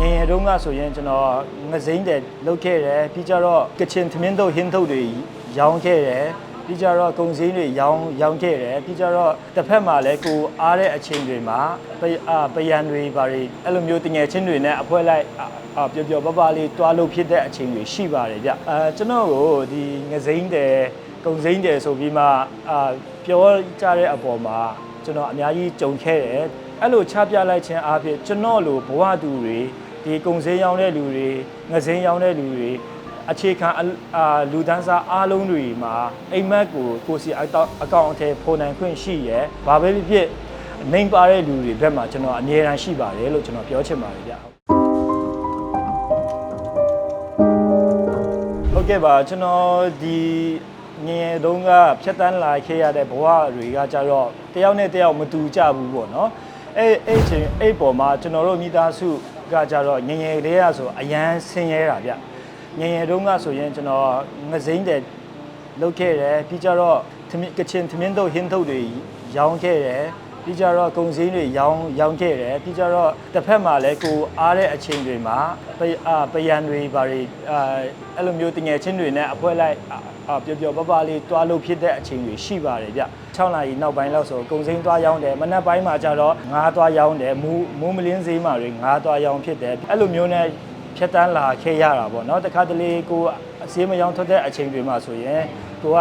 ငယ်ငယ်တုန်းကဆိုရင်ကျွန်တော်ငစိမ့်တယ်လုပ်ခဲ့တယ်ပြီးကြတော့ကချင်သမင်းတို့ဟင်းထုတ်တွေရောင်းခဲ့တယ်ပြီးကြတော့ကုံစင်းတွေရောင်းရောင်းခဲ့တယ်ပြီးကြတော့တစ်ဖက်မှာလည်းကိုအားတဲ့အချိန်တွေမှာပယအာပယံတွေဘာတွေအဲ့လိုမျိုးတငယ်ချင်းတွေနဲ့အဖွဲလိုက်အာအာပျော်ပျော်ပပလေးတွားလို့ဖြစ်တဲ့အချိန်တွေရှိပါတယ်ဗျအဲကျွန်တော်ကိုဒီငစိမ့်တယ်ကုံစင်းတယ်ဆိုပြီးမှအာပြောကြတဲ့အပေါ်မှာကျွန်တော်အများကြီးကြုံခဲ့တယ်အဲ့လိုချပြလိုက်ခြင်းအပြင်ကျွန်တော်လိုဘဝတူတွေ ဒီကုံစင်းရောင်းတဲ့လူတွေငစိမ့်ရောင်းတဲ့လူတွေအခြေခံအအာလူဒန်းစားအားလုံးတွေမှာအိမ်မက်ကိုကိုယ်စီအကောင့်အကောင့်အထည်ဖော်နိုင်ခွင့်ရှိရယ်ဘာပဲဖြစ်ဖြစ်နေပါတဲ့လူတွေဘက်မှာကျွန်တော်အမြဲတမ်းရှိပါတယ်လို့ကျွန်တော်ပြောချင်ပါတယ်ဗျဟုတ်ကဲ့ပါကျွန်တော်ဒီငယ်တုန်းကဖြတ်တန်းလာခဲ့ရတဲ့ဘဝတွေကကြတော့တယောက်နဲ့တယောက်မတူကြဘူးပေါ့နော်အဲ့အဲ့ချင်းအဲ့ပေါ်မှာကျွန်တော်တို့မိသားစု ကကြတော့ငယ်ငယ်လေးရဆိုအရန်ဆင်းရဲတာဗျငယ်ငယ်တုန်းကဆိုရင်ကျွန်တော်ငစိမ့်တယ်လုပ်ခဲ့တယ်ပြီးကြတော့သမင်းကချင်သမင်းတို့ဟင်းထုတ်တွေရောင်းခဲ့တယ်ပြီးကြတော့ကုံစင်းတွေရောင်းရောင်းခဲ့တယ်ပြီးကြတော့တစ်ဖက်မှာလည်းကိုအားတဲ့အချိန်တွေမှာပယအာပယံတွေဘာတွေအာအဲ့လိုမျိုးတငယ်ချင်းတွေနဲ့အဖွဲလိုက်အာအာပျော်ပျော်ပပလေးတွားလို့ဖြစ်တဲ့အချိန်တွေရှိပါတယ်ဗျ 6နာရီနောက်ပိုင်းလောက်ဆိုကုံစင်းတွားရောင်းတယ်မနက်ပိုင်းမှာကျတော့ငါးတွားရောင်းတယ်မူးမိုးမလင်းဈေးမှာတွေငါးတွားရောင်းဖြစ်တယ်အဲ့လိုမျိုးနဲ့ဖြတ်တန်းလာခဲ့ရတာပေါ့နော်တခါတလေကိုအစည်းမရောင်းထွက်တဲ့အချိန်တွေမှာဆိုရင်ကိုက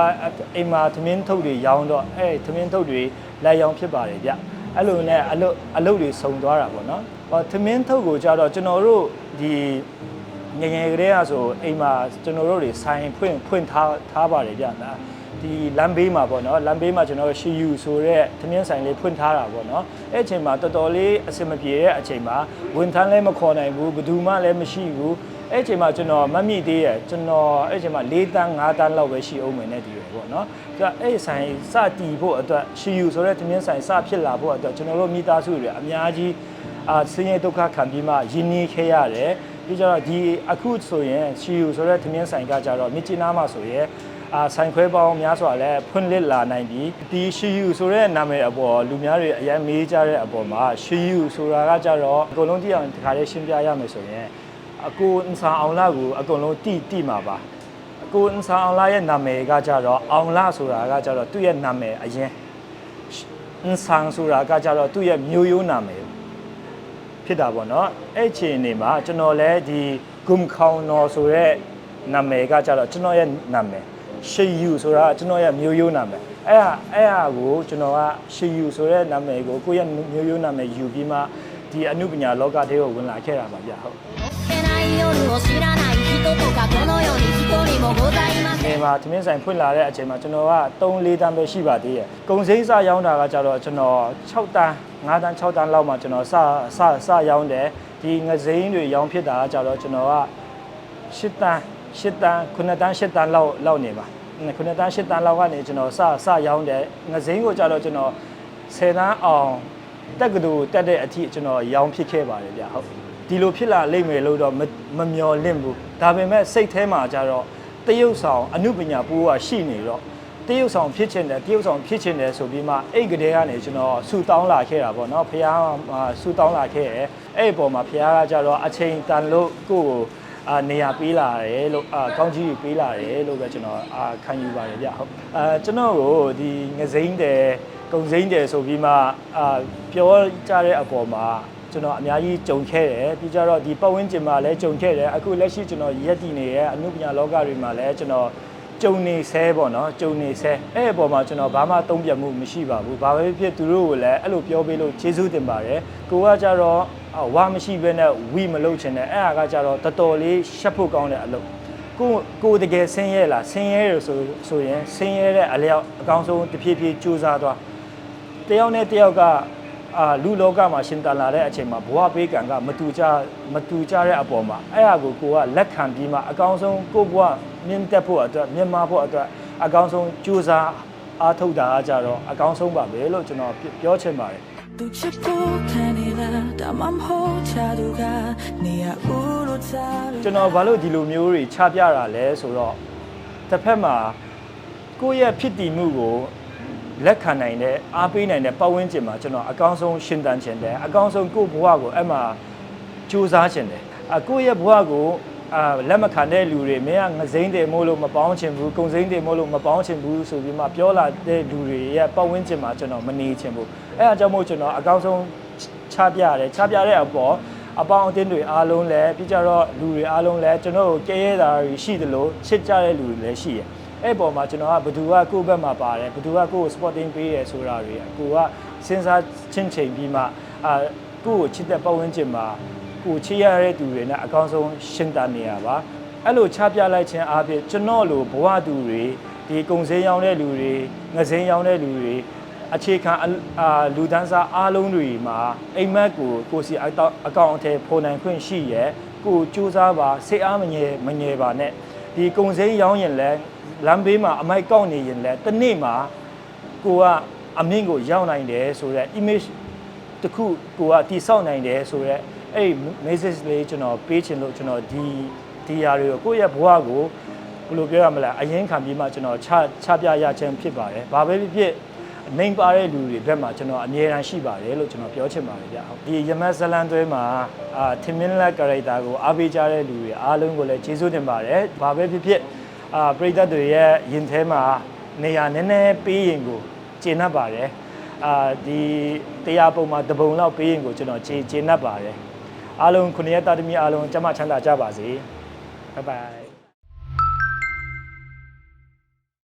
အိမ်မှာသမင်းထုတ်တွေရောင်းတော့အဲသမင်းထုတ်တွေလိုက်ရောင်းဖြစ်ပါတယ်ဗျအဲ့လိုနဲ့အလုပ်အလုပ်တွေစုံသွားတာပေါ့နော်ဟောသမင်းထုတ်ကိုကြတော့ကျွန်တော်တို့ဒီငယ်ငယ်ကလေးကဆိုအိမ်မှာကျွန်တော်တို့တွေဆိုင်ဖွင့်ဖွင့်ထားထားပါတယ်ဗျဒါ ဒီလမ်းဘေးမှာပေါ့နော်လမ်းဘေးမှာကျွန်တော်တို့ရှီယူဆိုတဲ့သမင်းဆိုင်လေးဖွင့်ထားတာပေါ့နော်အဲ့အချိန်မှာတော်တော်လေးအဆင်မပြေတဲ့အချိန်မှာဝန်ထမ်းလည်းမခေါ်နိုင်ဘူးဘယ်သူမှလည်းမရှိဘူးအဲ့အချိန်မှာကျွန်တော်မတ်မိသေးရဲ့ကျွန်တော်အဲ့အချိန်မှာ၄တန်း၅တန်းလောက်ပဲရှိအောင်မယ်နဲ့ဒီရယ်ပေါ့နော်ဆိုတော့အဲ့ဆိုင်စတီဖို့အတွက်ရှီယူဆိုတဲ့သမင်းဆိုင်စဖြစ်လာဖို့အတွက်ကျွန်တော်တို့မိသားစုတွေအများကြီးအာဆင်းရဲဒုက္ခခံပြီးမှရင်းနှီးခဲ့ရတယ်ပြီးကြတော့ဒီအခုဆိုရင်ရှီယူဆိုတဲ့သမင်းဆိုင်ကကြတော့မြစ်ကြီးနားမှာဆိုရင် အာဆိုင်ခွဲပေါင်းများစွာလဲဖွင့်လစ်လာနိုင်ပြီးဒီရှီယူဆိုတဲ့နာမည်အပေါ်လူများတွေအရင်မေးကြတဲ့အပေါ်မှာရှီယူဆိုတာကကြတော့အကုန်လုံးကြည့်အောင်ဒီခါလေးရှင်းပြရမယ်ဆိုရင်အကိုအန်ဆာအောင်လာကိုအကုန်လုံးတိတိမှာပါအကိုအန်ဆာအောင်လာရဲ့နာမည်ကကြတော့အောင်လာဆိုတာကကြတော့သူ့ရဲ့နာမည်အရင်အန်ဆန်ဆိုတာကကြတော့သူ့ရဲ့မျိုးရိုးနာမည်ဖြစ်တာပေါ့နော်အဲ့အချိန်နေမှာကျွန်တော်လည်းဒီဂုမ်ခေါင်နော်ဆိုတဲ့နာမည်ကကြတော့ကျွန်တော်ရဲ့နာမည် ရှီယူဆိုတာကျွန်တော်ရဲ့မျိုးရိုးနာမည်အဲ့ဟာအဲ့ဟာကိုကျွန်တော်ကရှီယူဆိုတဲ့နာမည်ကိုကိုယ့်ရဲ့မျိုးရိုးနာမည်ယူပြီးမှဒီအမှုပညာလောကထဲကိုဝင်လာခဲ့တာပါဗျဟုတ်မြန်မာသမင်းဆိုင်ဖွင့်လာတဲ့အချိန်မှာကျွန်တော်က3-4တန်းပဲရှိပါသေးတယ်။ကုန်စိမ်းစရောင်းတာကကြတော့ကျွန်တော်6တန်း5တန်း6တန်းလောက်မှကျွန်တော်စစစရောင်းတယ်။ဒီငစိမ်းတွေရောင်းဖြစ်တာကကြတော့ကျွန်တော်က8တန်း 8တန်း9တန်း8တန်းလောက်လောက်နေပါ။9တန်း8တန်းလောက်ကနေကျွန်တော်စစရောင်းတယ်။ငစိမ့်ကိုကြတော့ကျွန်တော်10တန်းအောင်တက်ကတူတက်တဲ့အထိကျွန်တော်ရောင်းဖြစ်ခဲ့ပါတယ်ဗျဟုတ်။ဒီလိုဖြစ်လာလိမ့်မယ်လို့တော့မမမျော်လင့်ဘူး။ဒါပေမဲ့စိတ်ထဲမှာကြတော့တရုတ်ဆောင်အမှုပညာပိုးကရှိနေတော့တရုတ်ဆောင်ဖြစ်ချင်တယ်တရုတ်ဆောင်ဖြစ်ချင်တယ်ဆိုပြီးမှအဲ့ကလေးကနေကျွန်တော်ဆူတောင်းလာခဲ့တာပေါ့နော်ဖះဆူတောင်းလာခဲ့ရဲအဲ့ဒီပေါ်မှာဖះကကြတော့အချိန်တန်လို့ကိုယ့်ကို အာနေရာပေးလာတယ်လို့အာကောင်းကြီးပေးလာတယ်လို့ပဲကျွန်တော်အာခံယူပါတယ်ဗျဟုတ်အာကျွန်တော်ကိုဒီငစိမ့်တယ်ကုံစိမ့်တယ်ဆိုပြီးမှအာပြောကြတဲ့အပေါ်မှာကျွန်တော်အများကြီးကြုံခဲ့တယ်ပြီးကြတော့ဒီပတ်ဝန်းကျင်မှာလည်းကြုံခဲ့တယ်အခုလက်ရှိကျွန်တော်ရက်တည်နေရဲ့အမှုပညာလောကတွေမှာလည်းကျွန်တော် ကြုံနေဆဲပေါ့နော်ကြုံနေဆဲအဲ့ဒီအပေါ်မှာကျွန်တော်ဘာမှတုံ့ပြန်မှုမရှိပါဘူးဘာပဲဖြစ်သူတို့ကိုလည်းအဲ့လိုပြောပေးလို့ကျေးဇူးတင်ပါတယ်ကိုကကြတော့အာဝါမရှိဘဲနဲ့ဝီမလုပ်ချင်တယ်အဲ့ဒါကကြတော့တော်တော်လေးရှက်ဖို့ကောင်းတဲ့အလုပ်ကိုကိုတကယ်ဆင်းရဲလားဆင်းရဲရဆိုဆိုရင်ဆင်းရဲတဲ့အလျောက်အကောင်းဆုံးတစ်ဖြည်းဖြည်းကြိုးစားသွားတယောက်နဲ့တယောက်က အာလူလောကမှာရှင်တန်လာတဲ့အချိန်မှာဘဝပေးကံကမတူကြမတူကြတဲ့အပေါ်မှာအဲ့ဟာကိုကိုကလက်ခံပြီးမှအကောင်းဆုံးကိုယ့်ဘဝမြင့်တက်ဖို့အတွက်မြင့်မားဖို့အတွက်အကောင်းဆုံးကြိုးစားအားထုတ်တာအကြတော့အကောင်းဆုံးပါပဲလို့ကျွန်တော်ပြောချင်ပါတယ်သူချစ်ဖို့ခံနေတာဒါမှမဟုတ်ချသူကနေရဦးလို့သားလို့ကျွန်တော်ဘာလို့ဒီလိုမျိုးတွေချပြတာလဲဆိုတော့တစ်ဖက်မှာကိုယ့်ရဲ့ဖြစ်တည်မှုကို လက်ခံနိုင်တဲ့အားပေးနိုင်တဲ့ပတ်ဝန်းကျင်မှာကျွန်တော်အကောင်းဆုံးရှင်းတန်းခြင်းတယ်အကောင်းဆုံးကိုယ့်ဘဝကိုအဲ့မှာစူးစမ်းခြင်းတယ်အကိုယ့်ရဲ့ဘဝကိုအာလက်မခံတဲ့လူတွေမင်းကငစိမ့်တယ်မို့လို့မပေါင်းချင်ဘူးကုံစိမ့်တယ်မို့လို့မပေါင်းချင်ဘူးဆိုပြီးမှပြောလာတဲ့လူတွေရဲ့ပတ်ဝန်းကျင်မှာကျွန်တော်မနေချင်ဘူးအဲအကြောင်းမို့ကျွန်တော်အကောင်းဆုံးချပြရတယ်ချပြတဲ့အပေါ်အပေါင်းအသင်းတွေအားလုံးလည်းပြီးကြတော့လူတွေအားလုံးလည်းကျွန်တော်ကိုကဲရဲတာတွေရှိသလိုချစ်ကြတဲ့လူတွေလည်းရှိတယ် အဲ့ပေါ်မှာကျွန်တော်ကဘယ်သူကကိုယ့်ဘက်မှာပါတယ်ဘယ်သူကကိုယ့်ကို sporting ပေးရဆိုတာတွေအကိုကစဉ်းစားချင်းချိန်ပြီးမှအာကိုယ့်ကိုချစ်တဲ့ပတ်ဝန်းကျင်မှာကိုချေရတဲ့သူတွေနဲ့အကောင်းဆုံးရှင်းတာနေရပါအဲ့လိုချပြလိုက်ခြင်းအပြင်ကျွန်တော်လိုဘဝသူတွေဒီကုံစင်းရောင်းတဲ့လူတွေငစင်းရောင်းတဲ့လူတွေအခြေခံအအာလူဒန်းစားအားလုံးတွေမှာအိမ်မက်ကိုကိုစီအကောင့်အကောင့်အထည်ဖော်နိုင်ခွင့်ရှိရဲကိုစူးစမ်းပါစိတ်အားမငယ်မငယ်ပါနဲ့ ဒီကုံစင်းရောင်းရင်လည်းလမ်းဘေးမှာအမိုက်ကောက်နေရင်လည်းတစ်နေ့မှာကိုကအမင်းကိုရောက်နိုင်တယ်ဆိုတော့ image တခုကိုကတိဆောက်နိုင်တယ်ဆိုတော့အဲ့ဒီ message လေးကျွန်တော်ပေးချင်လို့ကျွန်တော်ဒီဒီຢာတွေကိုကိုယ့်ရဲ့ဘဝကိုဘယ်လိုပြောရမလဲအရင်ခံပြီးမှကျွန်တော်ချချပြရခြင်းဖြစ်ပါတယ်။ဘာပဲဖြစ်ဖြစ် နိုင်ပါတဲ့လူတွေဘက်မှာကျွန်တော်အမြဲတမ်းရှိပါတယ်လို့ကျွန်တော်ပြောချင်ပါတယ်ဗျ။ဒီယမတ်ဇလန်သွဲမှာအာထင်မင်းလက် character ကိုအားပေးကြတဲ့လူတွေအားလုံးကိုလည်းကျေးဇူးတင်ပါတယ်။ဘာပဲဖြစ်ဖြစ်အာပရိသတ်တွေရဲ့ရင်ထဲမှာနေရာနည်းနည်းပေးရင်ကိုကျေနပ်ပါတယ်။အာဒီတရားပုံမှာတပုံလောက်ပေးရင်ကိုကျွန်တော်ခြေခြေနှပ်ပါတယ်အားလုံးခုနှစ်ရက်တာသမီအားလုံးကျမချမ်းသာကြပါစေဘိုင်ဘိုင်